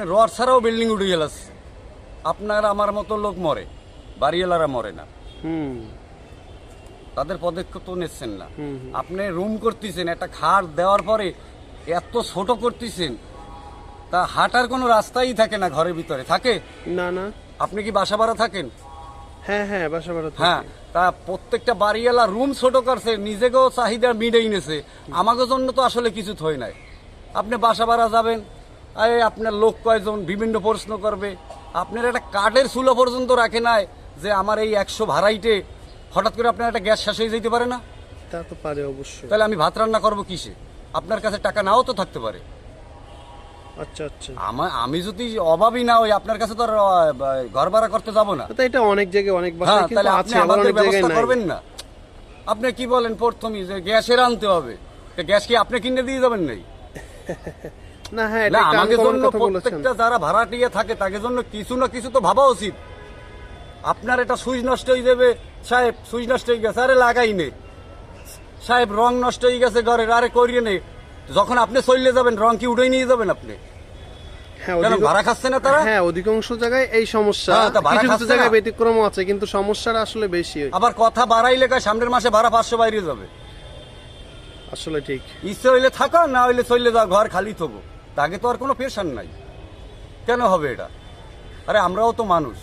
আপনি রড ছাড়াও বিল্ডিং উঠে গেলাচ্ছে আপনার আমার মতো লোক মরে বাড়িওয়ালারা মরে না। হুম। তাদের পদক্ষেপ তো নিচ্ছেন না। আপনি রুম করতেছেন একটা খাট দেওয়ার পরে এত ছোট করতেছেন তা হাঁটার কোনো রাস্তাই থাকে না ঘরের ভিতরে। থাকে? না না। আপনি কি বাসা ভাড়া থাকেন? হ্যাঁ হ্যাঁ বাসা ভাড়া হ্যাঁ তা প্রত্যেকটা বাড়িওয়ালা রুম ছোট করছে নিজেকেও চাহিদা মিটেই নেছে। আমাকে জন্য তো আসলে কিছু থই নাই। আপনি বাসা ভাড়া যাবেন আরে আপনার লোক কয়জন বিভিন্ন প্রশ্ন করবে। আপনার একটা কাঠের চুলো পর্যন্ত রাখে নাই যে আমার এই একশো ভাড়াইটে হঠাৎ করে আপনার একটা গ্যাস শেষ হয়ে যেতে পারে না? তা তো পারে অবশ্যই। তাহলে আমি ভাত রান্না করব কিসে? আপনার কাছে টাকা নাও তো থাকতে পারে। আচ্ছা আচ্ছা। আমার আমি যদি অভাবই না হই আপনার কাছে তো আর আহ, ঘর ভাড়া করতে যাব না। তো এটা অনেক জায়গায় অনেক হ্যাঁ কিন্তু তাহলে আছে আপনি আবার আমাদের অনেক জায়গায় ব্যবস্থা নাই। করবেন না। আপনি কি বলেন প্রথমই যে গ্যাসের আনতে হবে। তা গ্যাস কি আপনি কিনে দিয়ে যাবেন নাই? না হ্যাঁ না একটা জন্য প্রত্যেকটা যারা ভাড়াটিয়া থাকে জন্য কিছু না কিছু তো ভাবা উচিত। আপনার এটা সুইচ নষ্ট হয়ে যাবে সাহেব সুইচ নষ্ট হয়ে গেছে আরে লাগাই নে। সাহেব রং নষ্ট হয়ে গেছে ঘরের আরে করিয়ে নে। যখন আপনি চললে যাবেন রং কি উঠে নিয়ে যাবেন আপনি? হ্যাঁ ভাড়া খাচ্ছে না তারা? হ্যাঁ অধিকাংশ জায়গায় এই সমস্যা। হ্যাঁ, কিছু কিছু জায়গায় ব্যতিক্রম আছে কিন্তু সমস্যাটা আসলে বেশি। আবার কথা বাড়াইলে সামনের মাসে ভাড়া পাঁচশো বাইরে যাবে। আসলে ঠিক। ইচ্ছে হইলে থাকো না হইলে চললে যাও ঘর খালি থবো। তাকে তো আর কোনো পেশান নাই। কেন হবে এটা? আরে আমরাও তো মানুষ।